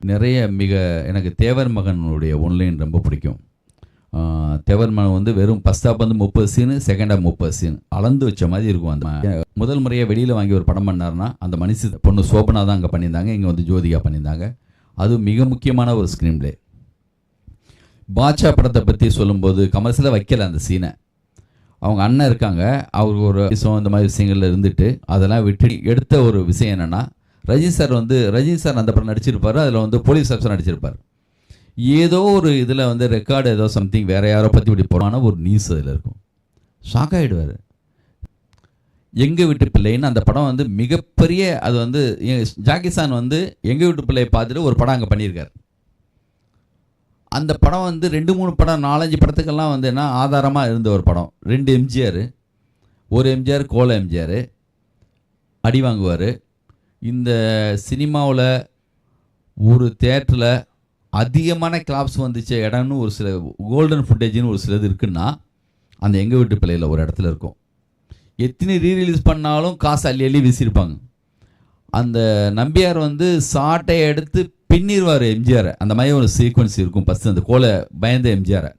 நிறைய மிக எனக்கு தேவர் மகனுடைய ஒன்லைன் ரொம்ப பிடிக்கும். தேவர் மகன் வந்து வெறும் ஃபஸ்ட் ஹாப் வந்து முப்பது சீனு செகண்ட் ஹாப் முப்பது சீன் அளந்து வச்ச மாதிரி இருக்கும் அந்த முதல் முறையாக வெளியில் வாங்கி ஒரு படம் பண்ணாருன்னா அந்த மனுஷ பொண்ணு சோபனா தான் அங்கே பண்ணியிருந்தாங்க இங்கே வந்து ஜோதிகா பண்ணியிருந்தாங்க. அது மிக முக்கியமான ஒரு ஸ்க்ரீன் பிளே பாட்சா படத்தை பற்றி சொல்லும்போது கமர்ஷியலாக வைக்கல அந்த சீனை அவங்க அண்ணன் இருக்காங்க அவருக்கு ஒரு விஷயம் இந்த மாதிரி விஷயங்கள்ல இருந்துட்டு அதெல்லாம் விட்டு எடுத்த ஒரு விஷயம் என்னன்னா ரஜினி சார் வந்து ரஜினி சார் அந்த படம் நடிச்சிருப்பார் அதில் வந்து போலீஸ் ஆஃபீஸர் நடிச்சிருப்பார். ஏதோ ஒரு இதில் வந்து ரெக்கார்டு ஏதோ சம்திங் வேறு யாரோ பற்றி இப்படி போகிறான ஒரு நியூஸ் அதில் இருக்கும். ஷாக் ஆகிடுவார் எங்கள் வீட்டு பிள்ளைன்னு அந்த படம் வந்து மிகப்பெரிய அது வந்து எ- வந்து எங்கள் வீட்டு பிள்ளையை பார்த்துட்டு ஒரு படம் அங்கே பண்ணியிருக்கார். அந்த படம் வந்து ரெண்டு மூணு படம் நாலஞ்சு படத்துக்கெல்லாம் வந்து என்ன ஆதாரமாக இருந்த ஒரு படம். ரெண்டு எம்ஜிஆர் ஒரு எம்ஜிஆர் கோல எம்ஜிஆர் அடி வாங்குவார். இந்த சினிமாவில் ஒரு தேட்டரில் அதிகமான கிளாப்ஸ் வந்துச்ச இடம்னு ஒரு சில கோல்டன் ஃபுட்டேஜ்னு ஒரு சிலது இருக்குன்னா அந்த எங்கள் வீட்டு பிள்ளையில் ஒரு இடத்துல இருக்கும். எத்தனை ரீரிலீஸ் பண்ணாலும் காசு அள்ளி அள்ளி வீசியிருப்பாங்க. அந்த நம்பியார் வந்து சாட்டை எடுத்து பின்னிடுவார் எம்ஜிஆரை. அந்த மாதிரி ஒரு சீக்வன்ஸ் இருக்கும் ஃபஸ்ட்டு அந்த கோலை பயந்த எம்ஜிஆரை.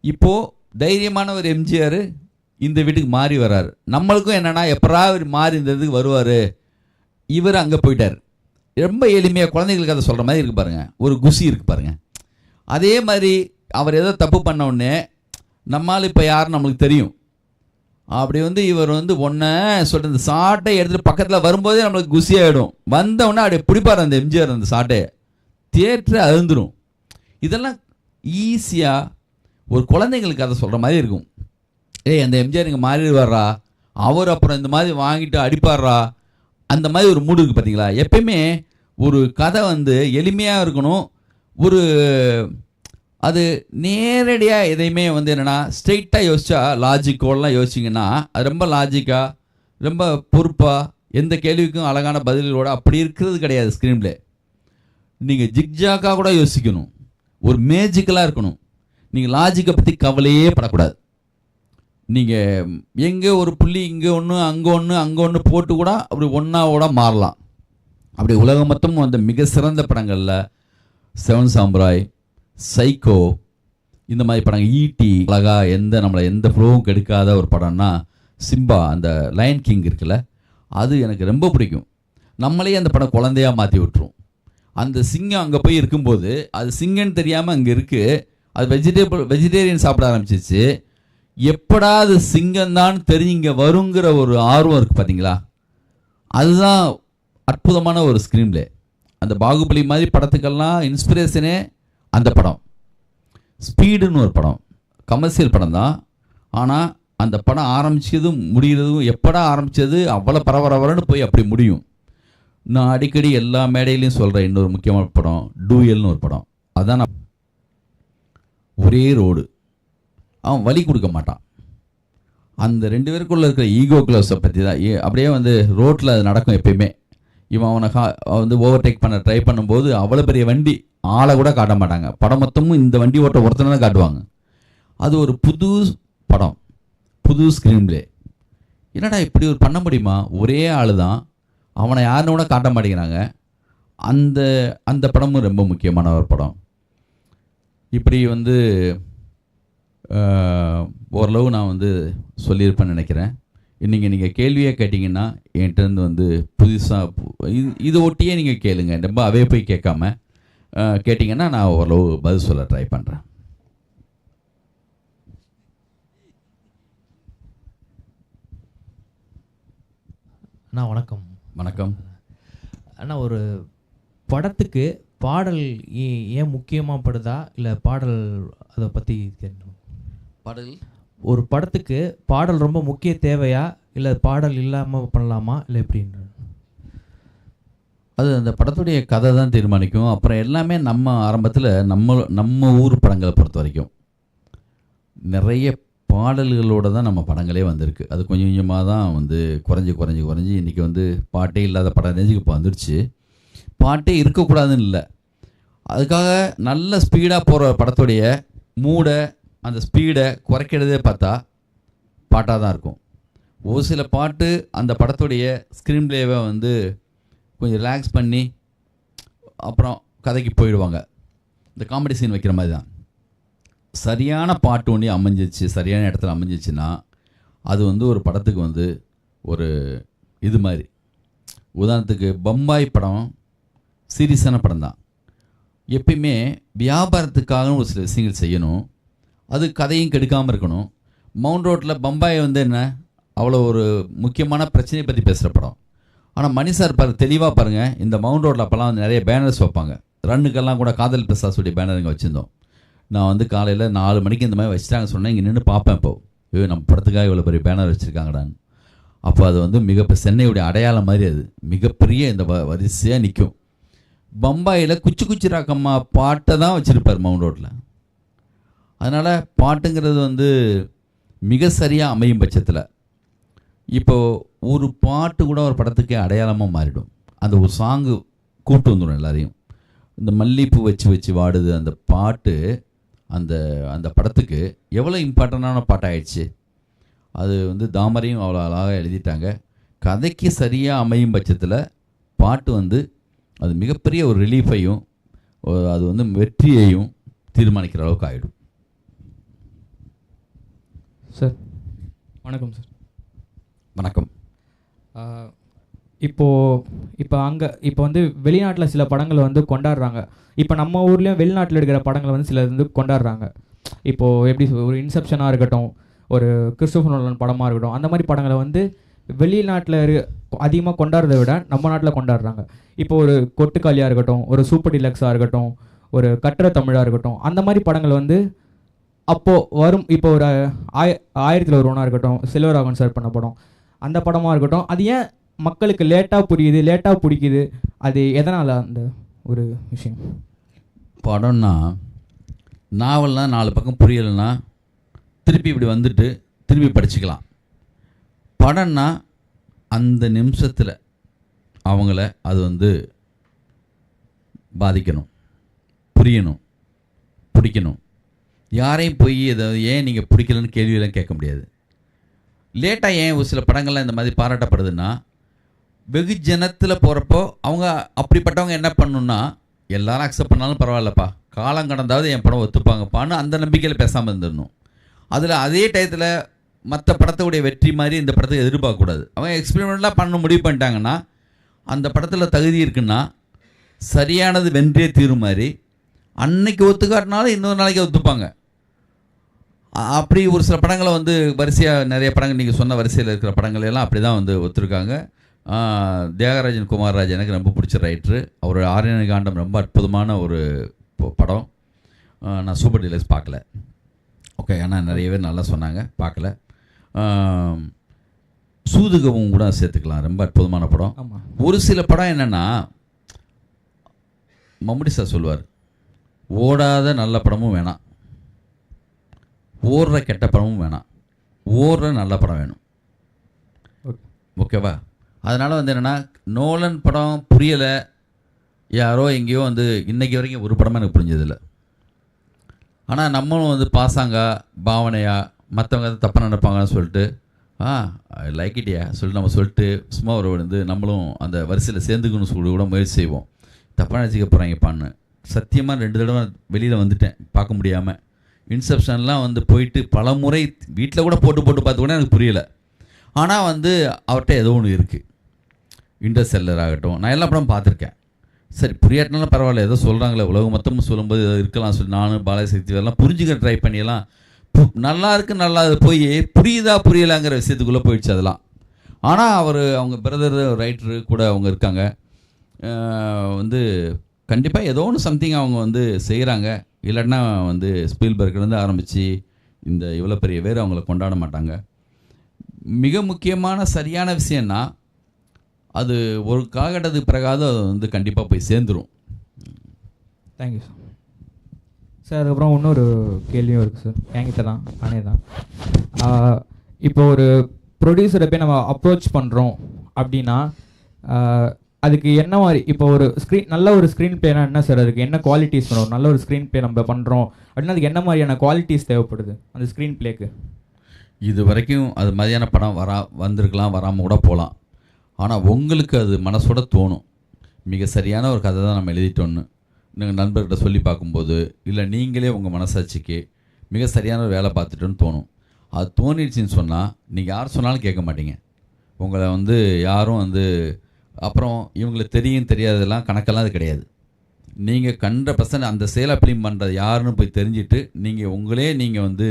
இப்போது தைரியமான ஒரு எம்ஜிஆர் இந்த வீட்டுக்கு மாறி வராரு. நம்மளுக்கும் என்னென்னா எப்பரா மாறி இந்த இதுக்கு வருவார்? இவர் அங்கே போயிட்டார். ரொம்ப எளிமையாக குழந்தைங்களுக்கு அதை சொல்கிற மாதிரி இருக்கு பாருங்க. ஒரு குசி இருக்கு பாருங்க. அதே மாதிரி அவர் ஏதோ தப்பு பண்ண உடனே நம்மால் இப்போ யார் நம்மளுக்கு தெரியும். அப்படி வந்து இவர் வந்து ஒன்றை சொல்லிட்டு இந்த சாட்டை எடுத்துட்டு பக்கத்தில் வரும்போதே நம்மளுக்கு குசியாகிடும் ஆகிடும் அப்படியே பிடிப்பார் அந்த எம்ஜிஆர் அந்த சாட்டையை. தேற்று அருந்துடும் இதெல்லாம் ஈஸியாக ஒரு குழந்தைங்களுக்கு அதை சொல்கிற மாதிரி இருக்கும். ஏய் அந்த எம்ஜிஆர் இங்கே மாறிடுவாரா? அவர் அப்புறம் இந்த மாதிரி வாங்கிட்டு அடிப்பாரா? அந்த மாதிரி ஒரு மூடு இருக்குது பார்த்தீங்களா எப்பயுமே ஒரு கதை வந்து எளிமையாக இருக்கணும். ஒரு அது நேரடியாக எதையுமே வந்து என்னென்னா ஸ்ட்ரெயிட்டாக யோசிச்சா லாஜிக்கோடலாம் யோசிச்சிங்கன்னா அது ரொம்ப லாஜிக்காக ரொம்ப பொறுப்பாக எந்த கேள்விக்கும் அழகான பதில்களோட அப்படி இருக்கிறது கிடையாது ஸ்க்ரீன் பிளே நீங்கள் ஜிக்ஜாக்காக கூட யோசிக்கணும். ஒரு மேஜிக்கலாக இருக்கணும். நீங்கள் லாஜிக்கை பற்றி கவலையே படக்கூடாது. நீங்கள் எங்கே ஒரு புள்ளி இங்கே ஒன்று அங்கே ஒன்று அங்கே ஒன்று போட்டு கூட அப்படி ஒன்றா கூட மாறலாம். அப்படி உலகம் மொத்தம் அந்த மிக சிறந்த படங்களில் செவன் சாம்ராய் சைக்கோ இந்த மாதிரி படங்கள். ஈட்டி அழகா எந்த நம்மளை எந்த ஃப்ளோவும் கெடுக்காத ஒரு படம்னா சிம்பா அந்த லயன் கிங் இருக்குல்ல அது எனக்கு ரொம்ப பிடிக்கும். நம்மளே அந்த படம் குழந்தையா மாற்றி விட்டுரும். அந்த சிங்கம் அங்கே போய் இருக்கும்போது அது சிங்கம்னு தெரியாமல் அங்கே இருக்குது அது வெஜிடேபிள் வெஜிடேரியன் சாப்பிட ஆரம்பிச்சிச்சு எப்படா அது சிங்கம்தான் தெரிஞ்சு இங்கே வருங்கிற ஒரு ஆர்வம் இருக்குது பார்த்தீங்களா அதுதான் அற்புதமான ஒரு ஸ்க்ரீன் பிளே அந்த பாகுபலி மாதிரி படத்துக்கெல்லாம் இன்ஸ்பிரேஷனே அந்த படம். ஸ்பீடுன்னு ஒரு படம். கமர்ஷியல் படம் தான். ஆனால் அந்த படம் ஆரம்பித்ததும் முடிகிறதும் எப்படா ஆரம்பித்தது அவ்வளோ பரபரபரன்னு போய் அப்படி முடியும். நான் அடிக்கடி எல்லா மேடையிலையும் சொல்கிறேன் இன்னொரு முக்கியமான படம் டூயல்னு ஒரு படம். அதான் நான் ஒரே ரோடு அவன் வழி கொடுக்க மாட்டான். அந்த ரெண்டு பேருக்குள்ள இருக்கிற ஈகோ க்ளோஸை பற்றி தான். அப்படியே வந்து ரோட்டில் அது நடக்கும் எப்பயுமே. இவன் அவனை கா வந்து ஓவர்டேக் பண்ண ட்ரை பண்ணும்போது அவ்வளோ பெரிய வண்டி ஆளை கூட காட்ட மாட்டாங்க. படம் மொத்தமும் இந்த வண்டி ஓட்ட ஒருத்தனை தான் காட்டுவாங்க. அது ஒரு புது படம். புது ஸ்க்ரீன் பிளே என்னடா இப்படி ஒரு பண்ண முடியுமா? ஒரே ஆள் தான் அவனை யாருன்னு கூட காட்ட மாட்டேங்கிறாங்க. அந்த அந்த படமும் ரொம்ப முக்கியமான ஒரு படம். இப்படி வந்து ஓரளவு நான் வந்து சொல்லியிருப்பேன்னு நினைக்கிறேன். நீங்கள் நீங்கள் கேள்வியாக கேட்டிங்கன்னா என்கிட்ட வந்து புதுசாக இது இது ஒட்டியே நீங்கள் கேளுங்க. ரொம்ப அவே போய் கேட்காம கேட்டிங்கன்னா நான் ஓரளவு பதில் சொல்ல ட்ரை பண்ணுறேன் அண்ணா வணக்கம். வணக்கம். அண்ணா ஒரு படத்துக்கு பாடல் ஏ- ஏன் முக்கியமாக படுதா? இல்லை பாடல் அதை பற்றி கேட்கணும்? பாடல்? ஒரு படத்துக்கு பாடல் ரொம்ப முக்கிய தேவையா? இல்லை பாடல் இல்லாமல் பண்ணலாமா? இல்லை எப்படின்ற? அது அந்த படத்துடைய கதை தான் தீர்மானிக்கும். அப்புறம் எல்லாமே நம்ம ஆரம்பத்தில் நம்ம நம்ம ஊர் படங்களை பொறுத்த வரைக்கும். நிறைய பாடல்களோட தான் நம்ம படங்களே வந்திருக்கு. அது கொஞ்சம் கொஞ்சமாக தான் வந்து குறைஞ்சி குறைஞ்சி குறைஞ்சி இன்றைக்கி வந்து பாட்டே இல்லாத படம் ரேஞ்சுக்கு இப்போ வந்துருச்சு. பாட்டே இருக்கக்கூடாதுன்னு இல்லை. அதுக்காக நல்ல ஸ்பீடாக போகிற படத்துடைய மூடை அந்த ஸ்பீடை குறைக்கிறதே பார்த்தா பாட்டாக தான் இருக்கும். ஒரு சில பாட்டு அந்த படத்துடைய ஸ்க்ரீன் பிளேவை வந்து கொஞ்சம் ரிலாக்ஸ் பண்ணி அப்புறம் கதைக்கு போயிடுவாங்க. இந்த காமெடி சீன் வைக்கிற மாதிரி தான். சரியான பாட்டு ஒன்றி அமைஞ்சிச்சு சரியான இடத்துல அமைஞ்சிச்சுன்னா அது வந்து ஒரு படத்துக்கு வந்து ஒரு இது மாதிரி. உதாரணத்துக்கு பம்பாய் படம் சீரியஸான படம் தான். எப்பயுமே வியாபாரத்துக்காக ஒரு சில விஷயங்கள் செய்யணும். அது கதையும் கெடுக்காமல் இருக்கணும். மவுண்ட் ரோட்டில் பம்பாய் வந்து என்ன? அவ்வளோ ஒரு முக்கியமான பிரச்சனையை பற்றி பேசுகிற படம். ஆனால் மணி சார் பாரு தெளிவாக பாருங்கள் இந்த மவுண்ட் ரோட்டில் அப்போல்லாம் வந்து நிறைய பேனர்ஸ் வைப்பாங்க. ரன்னுக்கெல்லாம் கூட காதல் பிரசாசுடைய பேனர் இங்கே வச்சுருந்தோம். நான் வந்து காலையில் நாலு மணிக்கு இந்த மாதிரி வச்சுட்டாங்க சொன்னேன். இங்கே நின்று பார்ப்பேன் இப்போ. ஐயோ நம்ம படத்துக்காக இவ்வளோ பெரிய பேனர் வச்சுருக்காங்கடான்னு. அப்போ அது வந்து மிக சென்னையுடைய அடையாளம் மாதிரி அது. மிகப்பெரிய இந்த வ வரிசையாக நிற்கும் பம்பாயில் குச்சி குச்சி ராக்கம்மா பாட்டை தான் வச்சுருப்பார் மவுண்ட் ரோட்டில் அதனால் பாட்டுங்கிறது வந்து மிக சரியாக அமையும் பட்சத்தில். இப்போது ஒரு பாட்டு கூட ஒரு படத்துக்கே அடையாளமாக மாறிடும். அந்த ஒரு சாங்கு கூப்பிட்டு வந்துடும் எல்லாரையும். இந்த மல்லிப்பூ வச்சு வச்சு வாடுது அந்த பாட்டு அந்த அந்த படத்துக்கு எவ்வளோ இம்பார்ட்டண்டான பாட்டாயிடுச்சு. அது வந்து தாமரையும் அவ்வளோ அழகாக எழுதிட்டாங்க. கதைக்கு சரியாக அமையும் பட்சத்தில் பாட்டு வந்து அது மிகப்பெரிய ஒரு ரிலீஃபையும் அது வந்து வெற்றியையும் தீர்மானிக்கிற அளவுக்கு ஆகிடும் சார். வணக்கம் சார். வணக்கம். ஆஹ் இப்போ இப்போ அங்கே இப்போ வந்து வெளிநாட்டில் சில படங்கள் வந்து கொண்டாடுறாங்க. இப்போ நம்ம ஊர்லேயும் வெளிநாட்டில் எடுக்கிற படங்களை வந்து சில வந்து கொண்டாடுறாங்க. இப்போது எப்படி ஒரு இன்செப்ஷனாக இருக்கட்டும் ஒரு கிறிஸ்டோபர் நோலன் படமாக இருக்கட்டும் அந்த மாதிரி படங்களை வந்து வெளிநாட்டில் அதிகமாக கொண்டாடுறதை விட நம்ம நாட்டில் கொண்டாடுறாங்க. இப்போ ஒரு கொட்டுக்காளியாக இருக்கட்டும் ஒரு சூப்பர் டிலக்ஸாக இருக்கட்டும் ஒரு கட்டுரை தமிழாக இருக்கட்டும் அந்த மாதிரி படங்கள் வந்து அப்போது வரும் இப்போ ஒரு ஆய ஆயிரத்தில் ஒரு ஒன்றா இருக்கட்டும் செல்வராகவன் சார் பண்ண படம் அந்த படமாக இருக்கட்டும் அது ஏன் மக்களுக்கு லேட்டாக புரியுது லேட்டாக பிடிக்குது? அது எதனால் அந்த ஒரு விஷயம்? படம்னா நாவல்னால் நாலு பக்கம் புரியலைன்னா திருப்பி இப்படி வந்துட்டு திருப்பி படிச்சுக்கலாம். படம்னா அந்த நிமிஷத்தில் அவங்கள அது வந்து பாதிக்கணும் புரியணும் பிடிக்கணும். யாரையும் போய் இதை ஏன் நீங்கள் பிடிக்கலன்னு கேள்வியெல்லாம் கேட்க முடியாது. லேட்டாக ஏன் ஒரு சில படங்கள்லாம் இந்த மாதிரி பாராட்டப்படுதுன்னா வெகுஜனத்தில் போகிறப்போ அவங்க அப்படிப்பட்டவங்க என்ன பண்ணணுன்னா எல்லாரும் அக்செப்ட் பண்ணாலும் பரவாயில்லப்பா காலம் கடந்தாவது என் படம் ஒத்துப்பாங்கப்பான்னு அந்த நம்பிக்கையில் பேசாமல் இருந்துடணும். அதில் அதே டயத்தில் மற்ற படத்துடைய வெற்றி மாதிரி இந்த படத்தை எதிர்பார்க்கக்கூடாது. அவங்க எக்ஸ்பெரிமெண்ட்லாம் பண்ண முடிவு பண்ணிட்டாங்கன்னா அந்த படத்தில் தகுதி இருக்குன்னா சரியானது வென்றே தீரும் மாதிரி அன்னைக்கு ஒத்துக்காட்டினாலும் இன்னொரு நாளைக்கு ஒத்துப்பாங்க. அப்படி ஒரு சில படங்களை வந்து வரிசையாக நிறைய படங்கள் நீங்கள் சொன்ன வரிசையில் இருக்கிற படங்கள் எல்லாம் அப்படி தான் வந்து ஒத்துருக்காங்க. தியாகராஜன் குமார்ராஜ் எனக்கு ரொம்ப பிடிச்ச ரைட்ரு அவரோட ஆரியன காண்டம் ரொம்ப அற்புதமான ஒரு படம். நான் சூப்பர் டீலர்ஸ் பார்க்கல. ஓகே. ஆனால் நிறைய பேர் நல்லா சொன்னாங்க பார்க்கல. சூதுகவும் கூட சேர்த்துக்கலாம். ரொம்ப அற்புதமான படம். ஒரு சில படம் என்னென்னா மம்முடி சார் சொல்லுவார் ஓடாத நல்ல படமும் வேணாம். ஓடுற கெட்ட படமும் வேணாம். ஓடுற நல்ல படம் வேணும். ஓகே. ஓகேவா? அதனால் வந்து என்னென்னா நோலன் படம் புரியலை. யாரோ எங்கேயோ வந்து இன்னைக்கு வரைக்கும் ஒரு படமும் எனக்கு புரிஞ்சதில்லை. ஆனால் நம்மளும் வந்து பாசாங்கா பாவனையா மற்றவங்க எதாவது தப்பாக நினைப்பாங்கன்னு சொல்லிட்டு ஆ லைக் இட்டியா சொல்லிட்டு நம்ம சொல்லிட்டு சும்மா ஒரு வந்து நம்மளும் அந்த வரிசையில் சேர்ந்துக்கணும்னு சொல்லி கூட முயற்சி செய்வோம். தப்பாக நினச்சிக்க போகிறாங்கப்பான்னு சத்தியமாக ரெண்டு தடவை வெளியில் வந்துட்டேன் பார்க்க முடியாமல் இன்செப்ஷன்லாம் வந்து போயிட்டு பல முறை வீட்டில் கூட போட்டு போட்டு பார்த்து கூட எனக்கு புரியலை. ஆனால் வந்து அவர்கிட்ட ஏதோ ஒன்று இருக்குது இன்டர்செல்லர் ஆகட்டும். நான் எல்லா படம் பார்த்துருக்கேன். சரி புரியாட்டினாலும் பரவாயில்ல. ஏதோ சொல்கிறாங்களே உலகம் மொத்தமும் சொல்லும்போது ஏதோ இருக்கலாம் சொல்லி நானும் பாலசக்தி எல்லாம் புரிஞ்சுக்க ட்ரை பண்ணியெல்லாம் பு- நல்லா இருக்கு நல்லா அது போய் புரியுதா புரியலாங்கிற விஷயத்துக்குள்ளே போயிடுச்சு அதெல்லாம். ஆனால் அவர் அவங்க பிரதர் ரைட்டரு கூட அவங்க இருக்காங்க. வந்து கண்டிப்பாக ஏதோ ஒன்று சம்திங் அவங்க வந்து செய்கிறாங்க இல்லைன்னா வந்து ஸ்பீல்பர்க்லேருந்து ஆரம்பித்து இந்த இவ்வளோ பெரிய பேர் அவங்கள கொண்டாட மாட்டாங்க. மிக முக்கியமான சரியான விஷயம்னா அது ஒரு காகட்டது பிறகாவது அது வந்து கண்டிப்பாக போய் சேர்ந்துரும். தேங்க்யூ சார் சார் அதுக்கப்புறம் இன்னொரு கேள்வியும் இருக்குது சார் என்கிட்ட தான் நானே தான். இப்போ ஒரு ப்ரொடியூசரை போய் நம்ம அப்ரோச் பண்ணுறோம் அப்படின்னா அதுக்கு என்ன மாதிரி இப்போ ஒரு ஸ்க்ரீன் நல்ல ஒரு ஸ்க்ரீன் பிளேனா என்ன சார் அதுக்கு என்ன குவாலிட்டிஸ் வேணும்? நல்ல ஒரு ஸ்க்ரீன் பிளே நம்ம பண்ணுறோம் அப்படின்னா அதுக்கு என்ன மாதிரியான குவாலிட்டிஸ் தேவைப்படுது அந்த ஸ்க்ரீன் பிளேக்கு இது வரைக்கும் அது மாதிரியான படம் வரா வந்திருக்கலாம் வராமல் கூட போகலாம். ஆனால் உங்களுக்கு அது மனசோட தோணும். மிக சரியான ஒரு கதை தான் நம்ம எழுதிட்டோன்னு நீங்கள் நண்பர்கிட்ட சொல்லி பார்க்கும்போது இல்லை நீங்களே உங்கள் மனசாட்சிக்கு மிக சரியான ஒரு வேலை பார்த்துட்டோன்னு தோணும். அது தோணிடுச்சின்னு சொன்னால் நீங்கள் யார் சொன்னாலும் கேட்க மாட்டீங்க. உங்களை வந்து யாரும் வந்து அப்புறம் இவங்களுக்கு தெரியும் தெரியாததெல்லாம் கணக்கெல்லாம் அது கிடையாது. நீங்கள் கண்ட பர்சன்ட் அந்த சேலை ஃபிலிம் பண்ணுறது யாருன்னு போய் தெரிஞ்சுட்டு நீங்கள் உங்களே நீங்கள் வந்து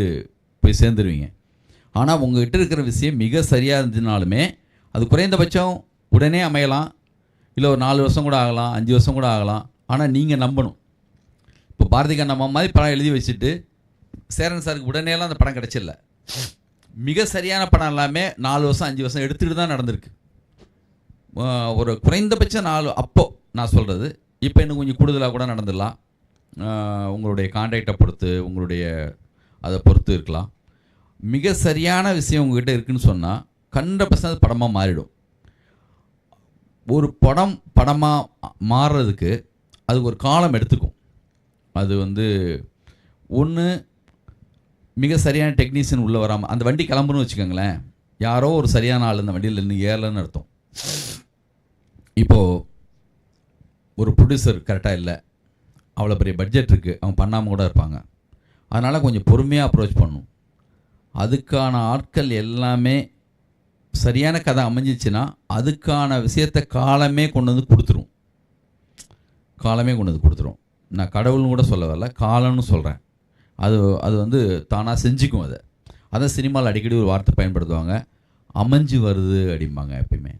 போய் சேர்ந்துருவீங்க. ஆனால் உங்கள்கிட்ட இருக்கிற விஷயம் மிக சரியாக இருந்ததுனாலுமே அது குறைந்தபட்சம் உடனே அமையலாம். இல்லை ஒரு நாலு வருஷம் கூட ஆகலாம் அஞ்சு வருஷம் கூட ஆகலாம். ஆனால் நீங்கள் நம்பணும். இப்போ பாரதி கண்ணம்மா மாதிரி படம் எழுதி வச்சுட்டு சேரன் சாருக்கு உடனேலாம் அந்த படம் கிடச்சிடல மிக சரியான படம் எல்லாமே நாலு வருஷம் அஞ்சு வருஷம் எடுத்துகிட்டு தான் நடந்திருக்கு. ஒரு குறைந்தபட்ச நாலு அப்போ நான் சொல்கிறது இப்போ இன்னும் கொஞ்சம் கூடுதலாக கூட நடந்துடலாம். உங்களுடைய கான்டாக்டை பொறுத்து உங்களுடைய அதை பொறுத்து இருக்கலாம். மிக சரியான விஷயம் உங்ககிட்ட இருக்குன்னு சொன்னால் கண்ட பர்சன்ட் படமாக மாறிடும். ஒரு படம் படமாக மாறுறதுக்கு அது ஒரு காலம் எடுத்துக்கும். அது வந்து ஒன்று மிக சரியான டெக்னீஷியன் உள்ளே வராமல் அந்த வண்டி கிளம்புன்னு வச்சுக்கோங்களேன். யாரோ ஒரு சரியான ஆள் அந்த வண்டியில் இன்னும் ஏறலன்னு அர்த்தம். இப்போது ஒரு ப்ரொடியூசர் கரெக்டாக இல்லை. அவ்வளோ பெரிய பட்ஜெட் இருக்குது அவங்க பண்ணாமல் கூட இருப்பாங்க. அதனால் கொஞ்சம் பொறுமையாக அப்ரோச் பண்ணும் அதுக்கான ஆட்கள் எல்லாமே சரியான கதை அமைஞ்சிச்சுன்னா அதுக்கான விஷயத்தை காலமே கொண்டு வந்து கொடுத்துரும். காலமே கொண்டு வந்து கொடுத்துரும். நான் கடவுள்னு கூட சொல்ல வரல காலம்னு சொல்கிறேன் அது அது வந்து தானாக செஞ்சுக்கும் அதை. அதான் சினிமாவில் அடிக்கடி ஒரு வார்த்தை பயன்படுத்துவாங்க. அமைஞ்சு வருது அப்படிம்பாங்க எப்பயுமே.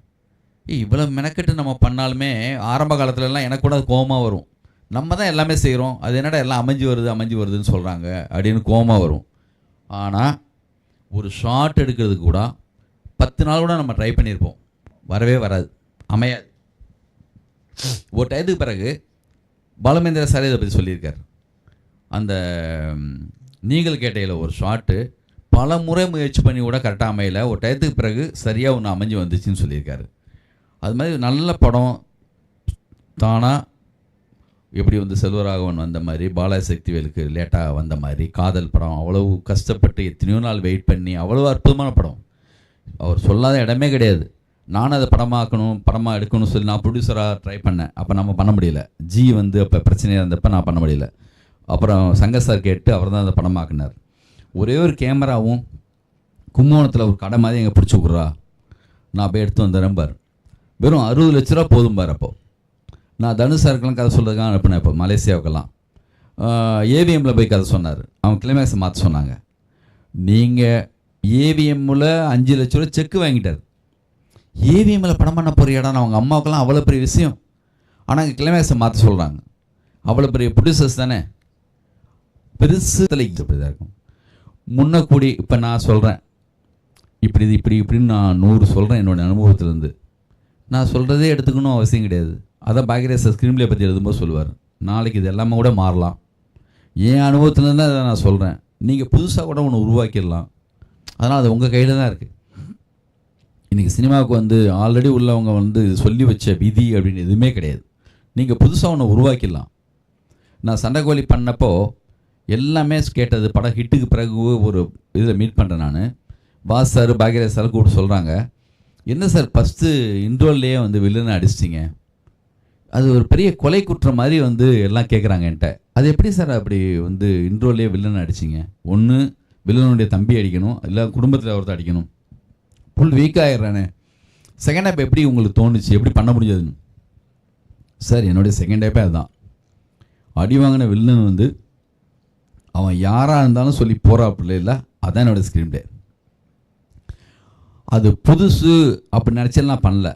இவ்வளோ மெனக்கெட்டு நம்ம பண்ணாலுமே ஆரம்ப காலத்துலலாம் எனக்கு கூட அது கோவமாக வரும். நம்ம தான் எல்லாமே செய்கிறோம் அது என்னடா எல்லாம் அமைஞ்சு வருது அமைஞ்சு வருதுன்னு சொல்கிறாங்க அப்படின்னு கோவமாக வரும். ஆனால் ஒரு ஷார்ட் எடுக்கிறதுக்கு கூட பத்து நாள் கூட நம்ம ட்ரை பண்ணியிருப்போம் வரவே வராது. அமையாது. ஒரு டயத்துக்கு பிறகு பாலமேந்திர சார் இதை பற்றி சொல்லியிருக்கார். அந்த நீங்கள் கேட்டையில் ஒரு ஷார்ட்டு பல முறை முயற்சி பண்ணி கூட கரெக்டாக அமையலை. ஒரு டயத்துக்கு பிறகு சரியாக ஒன்று அமைஞ்சு வந்துச்சுன்னு சொல்லியிருக்காரு. அது மாதிரி நல்ல படம் தானாக எப்படி வந்து செல்வராகவன் வந்த மாதிரி பாலாஜி சக்திவேலுக்கு லேட்டாக வந்த மாதிரி காதல் படம் அவ்வளவு கஷ்டப்பட்டு எத்தனையோ நாள் வெயிட் பண்ணி அவ்வளோ அற்புதமான படம். அவர் சொல்லாத இடமே கிடையாது. நானும் அதை படமாக்கணும் படமாக எடுக்கணும்னு சொல்லி நான் ப்ரொடியூசராக ட்ரை பண்ணேன். அப்போ நம்ம பண்ண முடியல. ஜி வந்து அப்போ பிரச்சனையாக இருந்தப்போ நான் பண்ண முடியல. அப்புறம் சங்கர் சார் கேட்டு அவர் தான் அதை படமாக்குனார் ஒரே ஒரு கேமராவும் கும்பகோணத்தில் ஒரு கடை மாதிரி எங்கே பிடிச்சி விட்றா? நான் போய் எடுத்து வந்துடுறேன் பார். வெறும் அறுபது லட்ச ரூபா போதும் பாரு அப்போ. நான் தனுஷ் சாருக்கெல்லாம் கதை சொல்கிறதுக்காக அனுப்பினேன் இப்போ மலேசியாவுக்கெல்லாம். ஏவிஎம்மில் போய் கதை சொன்னார். அவங்க கிளைமேக்ஸை மாற்ற சொன்னாங்க. நீங்கள் ஏவிஎம்மில் அஞ்சு லட்ச ரூபா செக்கு வாங்கிட்டார். ஏவிஎம்மில் படம் பண்ண போறியாடான்னு அவங்க அம்மாவுக்கெல்லாம் அவ்வளோ பெரிய விஷயம். ஆனால் அங்கே கிளைமேக்ஸை மாற்ற சொல்கிறாங்க அவ்வளோ பெரிய ப்ரொடியூசர்ஸ் தானே. பெருசு தலைக்கு இப்படி தான் இருக்கும். முன்ன கூடி இப்போ நான் சொல்கிறேன் இப்படி இது இப்படி இப்படின்னு நான் நூறு சொல்கிறேன் என்னோட அனுபவத்திலேருந்து. நான் சொல்கிறதே எடுத்துக்கணும் அவசியம் கிடையாது. அதான் பாக்யராஜ் ஸ்க்ரீன்பிளே பற்றி எழுதும்போது சொல்லுவார். நாளைக்கு இது எல்லாமே கூட மாறலாம். என் அனுபவத்தில் தான் அதை நான் சொல்கிறேன் நீங்கள் புதுசாக கூட ஒன்று உருவாக்கிடலாம். அதனால் அது உங்கள் கையில் தான் இருக்குது இன்றைக்கி சினிமாவுக்கு வந்து ஆல்ரெடி உள்ளவங்க வந்து சொல்லி வச்ச விதி அப்படின்னு எதுவுமே கிடையாது. நீங்கள் புதுசாக ஒன்று உருவாக்கிடலாம். நான் சண்டைக்கோழி பண்ணப்போ எல்லாமே கேட்டது படம் ஹிட்டுக்கு பிறகு ஒரு இதில் மீட் பண்ணுறேன் நான். பாஸ் சார் பாக்யராஜ் சார் சொல்கிறாங்க என்ன சார் ஃபஸ்ட்டு இன்ட்ரோல்லையே வந்து வில்லனை அடிச்சிட்டிங்க? அது ஒரு பெரிய கொலை குற்றம் மாதிரி வந்து எல்லாம் கேட்குறாங்க என்கிட்ட. அது எப்படி சார் அப்படி வந்து இன்ட்ரோல்லையே வில்லனை அடிச்சிங்க? ஒன்று வில்லனுடைய தம்பி அடிக்கணும் இல்லை குடும்பத்தில் ஒருத்தர் அடிக்கணும். ஃபுல் வீக் ஆகிடுறானே செகண்ட் ஹாப் எப்படி உங்களுக்கு தோணுச்சு? எப்படி பண்ண முடிஞ்சதுன்னு? சார் என்னுடைய செகண்ட் ஹேப்பே அதுதான் அடி வாங்கின வில்லன் வந்து அவன் யாராக இருந்தாலும் சொல்லி போகிறாப்புல இல்லை அதான் என்னோடய ஸ்க்ரீன் பிளே அது புதுசு அப்படி நினச்சி பண்ணல.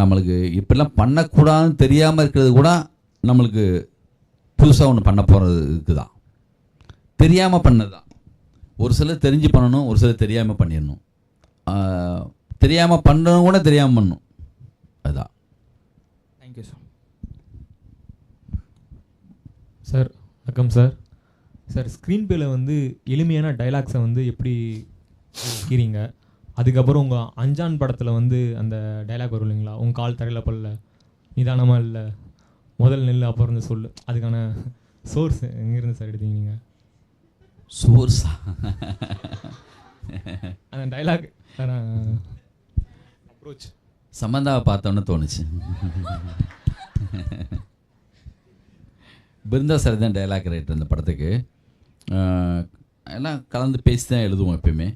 நம்மளுக்கு இப்படிலாம் பண்ணக்கூடாதுன்னு தெரியாமல் இருக்கிறது கூட நம்மளுக்கு புதுசாக ஒன்று பண்ண போகிறதுக்கு தான் தெரியாமல் பண்ணது தான் ஒரு சிலர் தெரிஞ்சு பண்ணணும் ஒரு சிலர் தெரியாமல் பண்ணிடணும். தெரியாமல் பண்ணணும் கூட தெரியாமல் பண்ணணும். அதுதான். தேங்க்யூ சார் சார் வணக்கம் சார் சார் ஸ்க்ரீன் பேல வந்து எளிமையான டைலாக்ஸை வந்து எப்படி இருக்கிறீங்க அதுக்கப்புறம் உங்கள் அஞ்சான் படத்தில் வந்து அந்த டைலாக் வரும் இல்லைங்களா? உங்கள் கால் தரையில் பல்ல நிதானமாக இல்லை முதல் நெல் அப்புறம் இருந்து சொல்லு. அதுக்கான சோர்ஸ் எங்கேருந்து சார் எடுத்தீங்க நீங்கள் சோர்ஸா அந்த டைலாக் அப்ரோச் சம்மந்தாவை பார்த்தோன்னு தோணுச்சு. பிருந்தா சார் தான் டைலாக் ரைட்டர் அந்த படத்துக்கு. எல்லாம் கலந்து பேசி தான் எழுதுவோம் எப்பயுமே.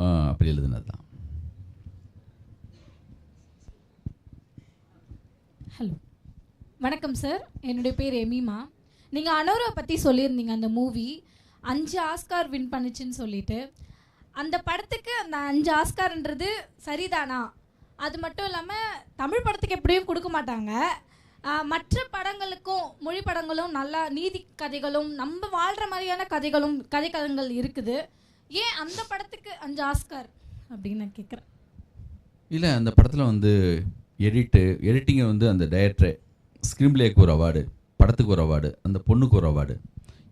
அப்படி எழுதுனது தான். ஹலோ வணக்கம் சார் என்னுடைய பேர் எமிமா. நீங்கள் அனோரா பற்றி சொல்லியிருந்தீங்க அந்த மூவி அஞ்சு ஆஸ்கார் வின் பண்ணுச்சுன்னு சொல்லிட்டு. அந்த படத்துக்கு அந்த அஞ்சு ஆஸ்கார்ன்றது சரிதானா? அது மட்டும் இல்லாமல் தமிழ் படத்துக்கு எப்படியும் கொடுக்க மாட்டாங்க. மற்ற படங்களுக்கும் மொழி படங்களும் நல்லா நீதி கதைகளும் நம்ம வாழ்கிற மாதிரியான கதைகளும் கதைக்களங்கள் இருக்குது. ஏன் அந்த படத்துக்கு அஞ்சு ஆஸ்கார் அப்படின்னு நான் கேட்குறேன் இல்லை அந்த படத்தில் வந்து எடிட்டு எடிட்டிங்கை வந்து அந்த டைரக்டர் ஸ்க்ரீன்பிளேக்கு ஒரு அவார்டு படத்துக்கு ஒரு அவார்டு அந்த பொண்ணுக்கு ஒரு அவார்டு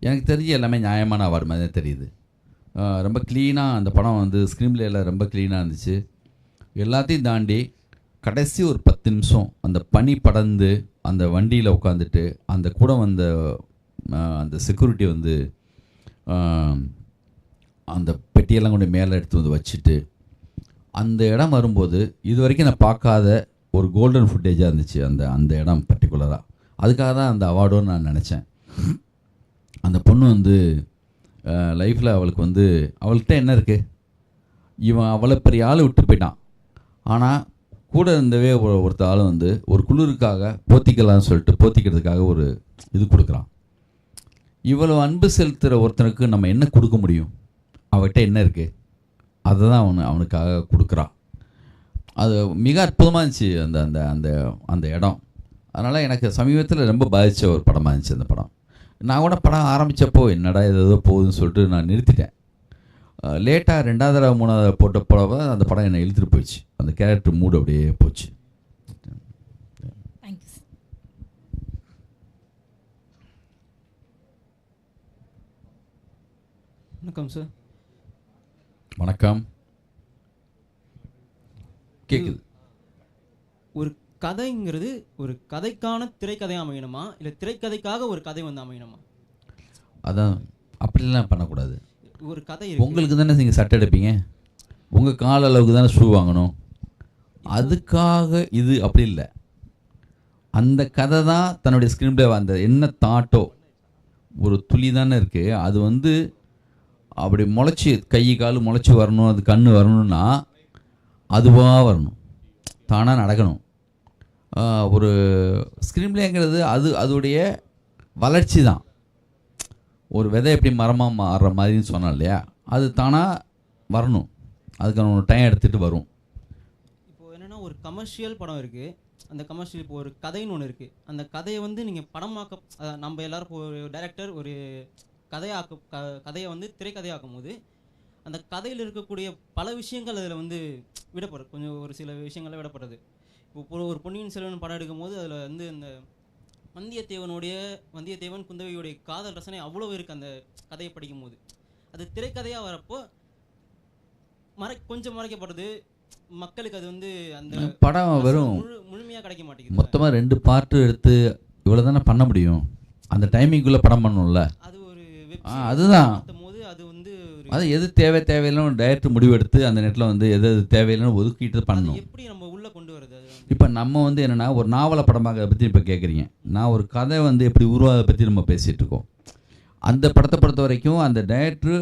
எனக்கு தெரிஞ்சு எல்லாமே நியாயமான அவார்டு மாதிரி தான் தெரியுது. ரொம்ப க்ளீனாக அந்த படம் வந்து ஸ்க்ரீன்பிளேயில் ரொம்ப க்ளீனாக இருந்துச்சு. எல்லாத்தையும் தாண்டி கடைசி ஒரு பத்து நிமிஷம் அந்த பனி படர்ந்து அந்த வண்டியில் உட்காந்துட்டு அந்த கூட வந்த அந்த செக்யூரிட்டி வந்து அந்த பெட்டியெல்லாம் கொண்டு மேலே எடுத்து வந்து வச்சுட்டு அந்த இடம் வரும்போது இது வரைக்கும் நான் பார்க்காத ஒரு கோல்டன் ஃபுட்டேஜாக இருந்துச்சு அந்த அந்த இடம் பர்டிகுலராக அதுக்காக தான் அந்த அவார்டுன்னு நான் நினச்சேன். அந்த பொண்ணு வந்து லைஃப்பில் அவளுக்கு வந்து அவள்கிட்ட என்ன இருக்குது இவன் அவ்வளோ பெரிய ஆள் விட்டு போயிட்டான். ஆனால் கூட இருந்தவே ஒருத்த ஆள் வந்து ஒரு குளிருக்காக போத்திக்கலாம்னு சொல்லிட்டு போத்திக்கிறதுக்காக ஒரு இது கொடுக்குறான். இவ்வளோ அன்பு செலுத்துகிற ஒருத்தனுக்கு நம்ம என்ன கொடுக்க முடியும்? அவகிட்ட என்ன இருக்குது அதை தான் அவனு அவனுக்காக கொடுக்குறான். அது மிக அற்புதமாக இருந்துச்சு அந்த அந்த அந்த அந்த இடம். அதனால் எனக்கு சமீபத்தில் ரொம்ப பாதித்த ஒரு படமாக இருந்துச்சு அந்த படம். நான் கூட படம் ஆரம்பித்தப்போ என்னடா இது ஏதோ போகுதுன்னு சொல்லிட்டு நான் நிறுத்திட்டேன். லேட்டாக ரெண்டாவது தடவை மூணாவது போட்ட படவை அந்த படம் என்னை இழுத்துட்டு போயிடுச்சு. அந்த கேரக்டர் மூடு அப்படியே போச்சு. வணக்கம் சார் வணக்கம். கேட்குது ஒரு கதைங்கிறது ஒரு கதைக்கான திரைக்கதை அமையணுமா? இல்லை திரைக்கதைக்காக ஒரு கதை வந்து அமையணுமா? அதான் அப்படிலாம் பண்ணக்கூடாது. ஒரு கதை இருக்கு. உங்களுக்கு தானே நீங்கள் சட்டை எடுப்பீங்க? உங்கள் கால அளவுக்கு தானே ஷூ வாங்கணும். அதுக்காக இது அப்படி இல்லை. அந்த கதை தான் தன்னுடைய ஸ்க்ரீன் பிளே அந்த என்ன தாட்டோ? ஒரு துளி தானே இருக்குது அது வந்து அப்படி முளைச்சி கை கால் முளைச்சி வரணும் அது கண் வரணும்னா அதுவாக வரணும். தானாக நடக்கணும். ஒரு ஸ்க்ரீன் பிளேங்கிறது அது அதோடைய வளர்ச்சி தான் ஒரு விதை எப்படி மரமாக மாறுற மாதிரின்னு சொன்னோம் இல்லையா? அது தானாக வரணும். அதுக்கான ஒரு டைம் எடுத்துகிட்டு வரும். இப்போ என்னன்னா ஒரு கமர்ஷியல் படம் இருக்கு. அந்த கமர்ஷியல் இப்போ ஒரு கதைன்னு ஒன்று இருக்கு. அந்த கதையை வந்து நீங்கள் படமாக்க நம்ம எல்லாரும் ஒரு டைரக்டர் ஒரு கதையாக்க க கதையை வந்து திரைக்கதையாக்கும் போது அந்த கதையில் இருக்கக்கூடிய பல விஷயங்கள் அதில் வந்து விடப்படுது. கொஞ்சம் ஒரு சில விஷயங்கள்ல விடப்படுறது இப்போ ஒரு- பொன்னியின் செல்வன் படம் எடுக்கும்போது அதில் வந்து அந்த வந்தியத்தேவனுடைய வந்தியத்தேவன் குந்தவையுடைய காதல் ரசனை அவ்வளோ இருக்குது அந்த கதையை படிக்கும்போது. அது திரைக்கதையாக வரப்போ மறை கொஞ்சம் மறைக்கப்படுது மக்களுக்கு அது வந்து அந்த படம் வெறும் முழு முழுமையாக கிடைக்க மாட்டேங்குது. மொத்தமாக ரெண்டு பார்ட்டு எடுத்து இவ்வளோ தானே பண்ண முடியும்? அந்த டைமிங்குள்ளே படம் பண்ணணும்ல அது அதுதான். அது எது தேவை தேவையில்லைன்னு டைரக்டர் முடிவெடுத்து அந்த நேரத்தில் வந்து எது எது தேவையில்லைன்னு ஒதுக்கிட்டு பண்ணணும். எப்படி நம்ம உள்ள கொண்டு வருது இப்போ நம்ம வந்து என்னென்னா ஒரு நாவலை படமாக பற்றி இப்போ கேட்குறீங்க நான் ஒரு கதை வந்து எப்படி உருவாக பற்றி நம்ம பேசிகிட்டு இருக்கோம். அந்த படத்தை பொறுத்த வரைக்கும் அந்த டைரக்டர்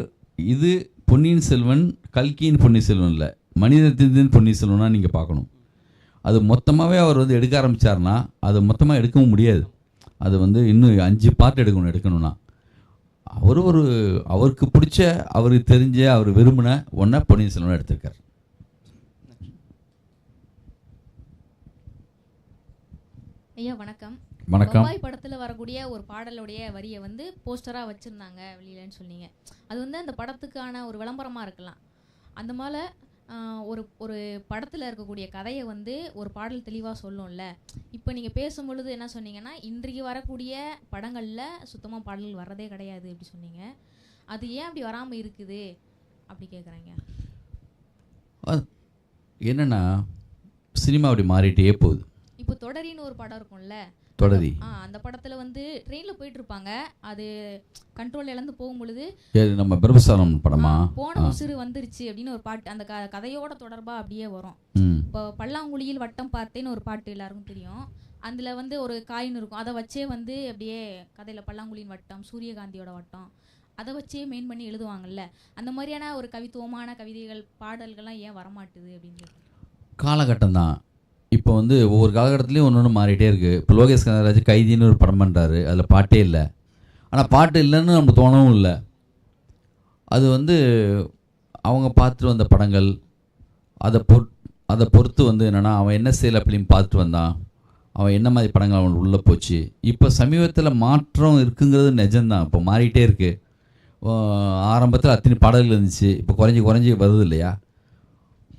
இது பொன்னியின் செல்வன் கல்கியின் பொன்னியின் செல்வன் இல்லை. மனிதத்தின் பொன்னியின் செல்வனா நீங்கள் பார்க்கணும். அது மொத்தமாகவே அவர் வந்து எடுக்க ஆரம்பிச்சார்னா அது மொத்தமாக எடுக்கவும் முடியாது. அது வந்து இன்னும் அஞ்சு பார்ட் எடுக்கணும் எடுக்கணும்னா. அவர் ஒரு அவருக்கு பிடிச்ச அவருக்கு தெரிஞ்ச அவர் விரும்பின ஒன்றை பொன்னியின் செல்வன் எடுத்திருக்கார். ஐயா வணக்கம். வணக்கம். பம்பாய் படத்துல வரக்கூடிய ஒரு பாடலுடைய வரியை வந்து போஸ்டரா வச்சிருந்தாங்க வெளியிலன்னு சொன்னீங்க. அது வந்து அந்த படத்துக்கான ஒரு விளம்பரமா இருக்கலாம். அந்த மாதிரி ஒரு ஒரு படத்துல இருக்கக்கூடிய கதையை வந்து ஒரு பாடல் தெளிவா சொல்லும்ல. இப்போ நீங்க பேசும் பொழுது என்ன சொன்னீங்கன்னா இன்றைக்கு வரக்கூடிய படங்கள்ல சுத்தமா பாடல்கள் வர்றதே கிடையாது அப்படி சொன்னீங்க. அது ஏன் அப்படி வராம இருக்குது? அப்படி கேக்குறாங்க. என்னன்னா சினிமா அப்படி மாறிட்டே போகுது. இப்போ தொடரின்னு ஒரு படம் இருக்கும்ல தொடரி. அந்த படத்துல வந்து ட்ரெயின்ல போயிட்டு இருப்பாங்க அது கண்ட்ரோல் இழந்து போகும் பொழுது ஏது நம்ம பிரபுசாரம் படமா? போன. உசுறு வந்துருச்சு அப்படின்னு ஒரு பாட்டு அந்த கதையோட தொடர்பா அப்படியே வரும். இப்போ பல்லாங்குழியில் வட்டம் பார்த்தேன்னு ஒரு பாட்டு எல்லாருக்கும் தெரியும். அதில் வந்து ஒரு காயின் இருக்கும். அதை வச்சே வந்து அப்படியே கதையில் பல்லாங்குழியின் வட்டம் சூரியகாந்தியோட வட்டம் அதை வச்சே மெயின் பண்ணி எழுதுவாங்கல்ல. அந்த மாதிரியான ஒரு கவித்துவமான கவிதைகள் பாடல்கள்லாம் ஏன் வரமாட்டுது அப்படின்னு. காலகட்டம் தான். இப்போ வந்து ஒவ்வொரு காலகட்டத்துலேயும் ஒன்று ஒன்று மாறிட்டே இருக்குது இப்போ லோகேஷ் கனகராஜ் கைதின்னு ஒரு படம் பண்ணுறாரு அதில் பாட்டே இல்லை. ஆனால் பாட்டு இல்லைன்னு நம்ம தோணவும் இல்லை. அது வந்து அவங்க பார்த்துட்டு வந்த படங்கள் அதை பொறு அதை பொறுத்து வந்து என்னென்னா அவன் என்ன ஸ்டைல் அப்படின்னு பார்த்துட்டு வந்தான். அவன் என்ன மாதிரி படங்கள் அவனுக்கு உள்ளே போச்சு. இப்போ சமீபத்தில் மாற்றம் இருக்குங்கிறது நிஜம்தான். இப்போ மாறிட்டே இருக்குது ஆரம்பத்தில் அத்தனை பாடல்கள் இருந்துச்சு. இப்போ குறைஞ்சி குறைஞ்சி வருது இல்லையா?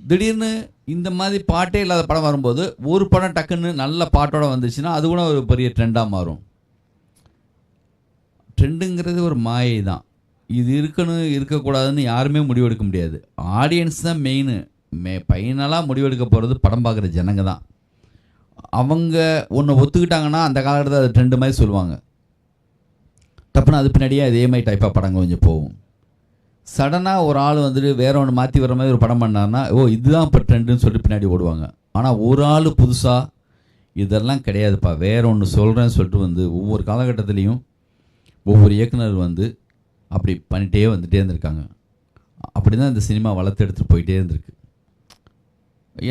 திடீர்னு இந்த மாதிரி பாட்டே இல்லாத படம் வரும்போது ஒரு படம் டக்குன்னு நல்ல பாட்டோட வந்துச்சுன்னா அது கூட ஒரு பெரிய ட்ரெண்டாக மாறும். ட்ரெண்டுங்கிறது ஒரு மாயை தான் இது இருக்கணும் இருக்கக்கூடாதுன்னு யாருமே முடிவெடுக்க முடியாது. ஆடியன்ஸ் தான் மெயின் மே பைனலாக முடிவெடுக்க போகிறது படம் பார்க்குற ஜனங்க தான். அவங்க ஒன்று ஒத்துக்கிட்டாங்கன்னா அந்த காலகட்டத்தில் அது ட்ரெண்டு மாதிரி சொல்லுவாங்க. டப்புன்னு அது பின்னாடியே அதே மாதிரி டைப்பாக படங்கள் கொஞ்சம் போகும். சடனாக ஒரு ஆள் வந்துட்டு வேற ஒன்று மாற்றி வர மாதிரி ஒரு படம் பண்ணாருன்னா ஓ இதுதான் இப்போ ட்ரெண்டுன்னு சொல்லிட்டு பின்னாடி ஓடுவாங்க. ஆனால் ஒரு ஆள் புதுசாக இதெல்லாம் கிடையாதுப்பா வேற ஒன்று சொல்கிறேன்னு சொல்லிட்டு வந்து ஒவ்வொரு காலகட்டத்துலேயும் ஒவ்வொரு இயக்குனர் வந்து அப்படி பண்ணிகிட்டே வந்துகிட்டே இருந்திருக்காங்க. அப்படி தான் இந்த சினிமா வளர்த்து எடுத்துகிட்டு போயிட்டே இருந்திருக்கு.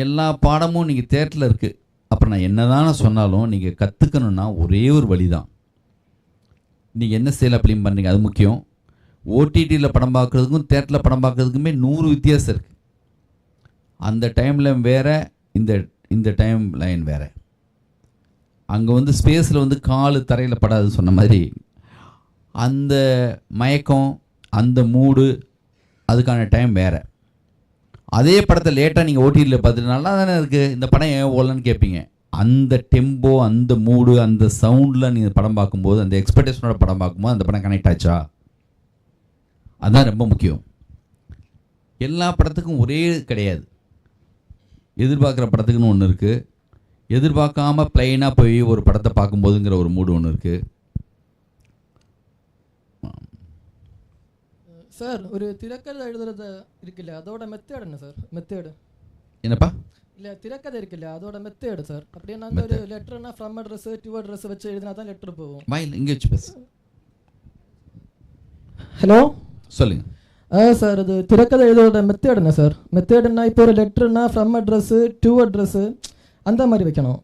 எல்லா பாடமும் நீங்கள் தேட்டரில் இருக்குது அப்புறம் நான் என்ன சொன்னாலும் நீங்கள் கற்றுக்கணுன்னா ஒரே ஒரு வழி தான் நீங்கள் என்ன ஸ்டைலில் ஃபிலிம் பண்ணுறீங்க அது முக்கியம். ஓடிடியில் படம் பார்க்குறதுக்கும் தேட்டரில் படம் பார்க்குறதுக்குமே நூறு வித்தியாசம் இருக்குது அந்த டைமில் வேற இந்த இந்த டைம் லைன் வேறு. அங்கே வந்து ஸ்பேஸில் வந்து காலு தரையில் படாது சொன்ன மாதிரி அந்த மயக்கம் அந்த மூடு அதுக்கான டைம் வேறு. அதே படத்தை லேட்டாக நீங்கள் ஓடிடியில் பார்த்துட்டு நல்லா தானே இருக்குது இந்த படம் ஏன் ஓடலன்னு கேட்பீங்க அந்த டெம்போ அந்த மூடு அந்த சவுண்டில் நீங்கள் படம் பார்க்கும்போது அந்த எக்ஸ்பெக்டேஷனோட படம் பார்க்கும்போது அந்த படம் கனெக்ட் ஆச்சா? அதுதான் ரொம்ப முக்கியம். எல்லா படத்துக்கும் ஒரே கிடையாது. எதிர்பார்க்குற படத்துக்குன்னு ஒன்று இருக்குது எதிர்பார்க்காம பிளைனாக போய் ஒரு படத்தை பார்க்கும்போதுங்கிற ஒரு மூடு ஒன்று இருக்குது சார் ஒரு திரைக்கதை எழுதுறது இருக்குல்ல அதோட மெத்தேட் என்ன சார் மெத்தேடு என்னப்பா? இல்ல திரைக்கதை இருக்குல்ல அதோட மெத்தேடு சார் அப்படின்னா அந்த ஒரு லெட்டர்னா ஃப்ரம் அட்ரஸ் டு அட்ரஸ் வச்சு எழுதினா தான் லெட்டர் போகும். வாயில் இங்கே வச்சு பேசு. ஹலோ சொல்லுங்க. ஆ சார் அது திரைக்கதை எழுதோட மெத்தேட் என்ன சார். மெத்தேடுனா இப்போ ஒரு லெட்டர்னா ஃப்ரம் அட்ரஸ் டு அட்ரஸ் அந்த மாதிரி வைக்கணும்.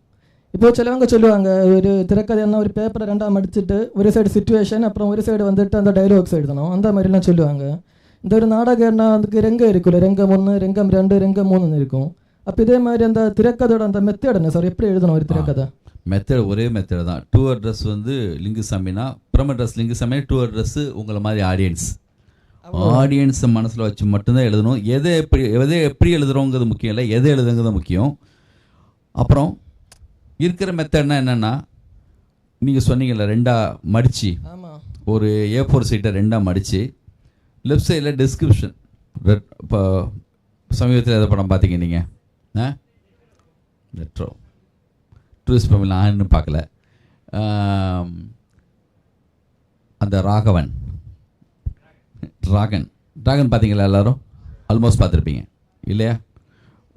இப்போ சிலவங்க சொல்லுவாங்க ஒரு திரைக்கதைன்னா ஒரு பேப்பரை ரெண்டாக மடிச்சிட்டு ஒரு சைடு சுச்சுவேஷன் அப்புறம் ஒரு சைடு வந்துட்டு அந்த டைலாக்ஸ் எழுதணும் அந்த மாதிரிலாம் சொல்லுவாங்க. இந்த ஒரு நாடகம்னா அதுக்கு ரெங்கம் இருக்குல்ல ரெங்கம் ஒன்று ரெங்கம் ரெண்டு ரெங்கம் மூணுன்னு இருக்கும். அப்போ இதே மாதிரி அந்த திரைக்கதையோட அந்த மெத்தேட் என்ன சார் எப்படி எழுதணும் ஒரு திரைக்கதை மெத்தட் ஒரே மெத்தட் தான். டூ அட்ரஸ் வந்து லிங்குசாமினா from address Lingusamy to address உங்களை மாதிரி ஆடியன்ஸ் ஆடியன்ஸை மனசில் வச்சு மட்டும்தான் எழுதணும். எதை எப்படி எதை எப்படி எழுதுறோங்கிறது முக்கியம் இல்லை. எதை எழுதுங்கிறது முக்கியம். அப்புறம் இருக்கிற மெத்தட்னா என்னென்னா நீங்கள் சொன்னீங்கல்ல ரெண்டாக மடித்து ஒரு ஏ ஃபோர் சீட்டை ரெண்டாக மடித்து லெஃப்ட் சைடில் டிஸ்கிரிப்ஷன் இப்போ சமீபத்தில் எதை படம் பார்த்தீங்க நீங்கள் ஆ? மெட்ரோ டூரிஸ்ட் ஃபேமிலி நான் இன்னும் பார்க்கல அந்த ராகவன். ட்ராகன் டிராகன் பார்த்தீங்களா எல்லாரும்? ஆல்மோஸ்ட் பார்த்துருப்பீங்க இல்லையா?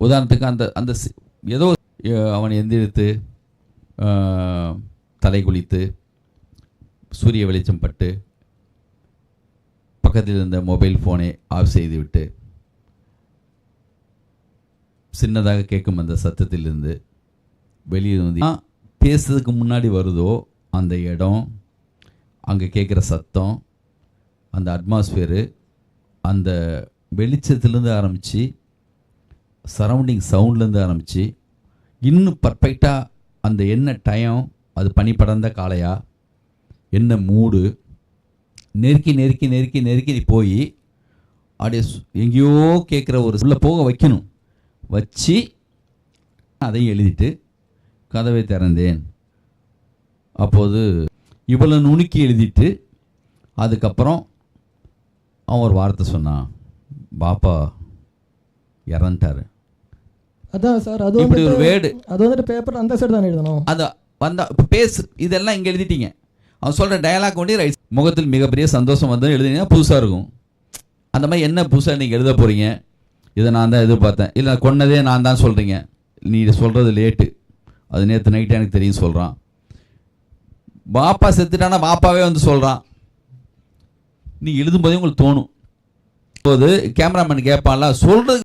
உதாரணத்துக்கு அந்த அந்த ஏதோ அவன் எந்திரித்து தலை குளித்து சூரிய வெளிச்சம் பட்டு பக்கத்தில் இருந்த மொபைல் ஃபோனை ஆஃப் செய்துவிட்டு சின்னதாக கேட்கும் அந்த சத்தத்திலிருந்து வெளியே வந்து பேசுறதுக்கு முன்னாடி வருதோ அந்த இடம் அங்கே கேட்குற சத்தம் அந்த அட்மாஸ்ஃபியரு அந்த வெளிச்சத்துலேருந்து ஆரம்பித்து சரௌண்டிங் சவுண்ட்லேருந்து ஆரம்பித்து இன்னும் பர்ஃபெக்டாக அந்த என்ன டைம் அது பனி படர்ந்த காலையா என்ன மூடு நெருக்கி நெருக்கி நெருக்கி நெருக்கி போய் அப்படியே எங்கேயோ கேட்குற ஒரு உள்ளே போக வைக்கணும். வச்சு அதையும் எழுதிட்டு கதவை திறந்தேன். அப்போது இவ்வளோ நுணுக்கி எழுதிட்டு அதுக்கப்புறம் அவன் ஒரு வார்த்தை சொன்னான் பாப்பா இறந்துட்டாரு. அதான் சார் அது இப்படி ஒரு வேர்டு. அது வந்துட்டு பேப்பர் அந்த சைடு தானே எழுதணும்? அது வந்தா இப்போ பேசு இதெல்லாம் இங்கே எழுதிட்டீங்க. அவன் சொல்கிற டயலாக் கொண்டு ரைட் முகத்தில் மிகப்பெரிய சந்தோஷம் வந்து எழுதினீங்கன்னா புதுசாக இருக்கும். அந்த மாதிரி என்ன புதுசாக நீங்கள் எழுத போகிறீங்க இதை நான் தான் எதிர்பார்த்தேன். இல்லை கொன்னதே நான் தான் சொல்கிறீங்க நீ சொல்கிறது லேட்டு அது நேற்று நைட்டு எனக்கு தெரியும் சொல்கிறான் பாப்பா செத்துட்டானா பாப்பாவே வந்து சொல்கிறான் நீ எழுதும்போதே உங்களுக்கு தோணும். போது கேமராமேன் கேட்பான்ல சொல்கிறது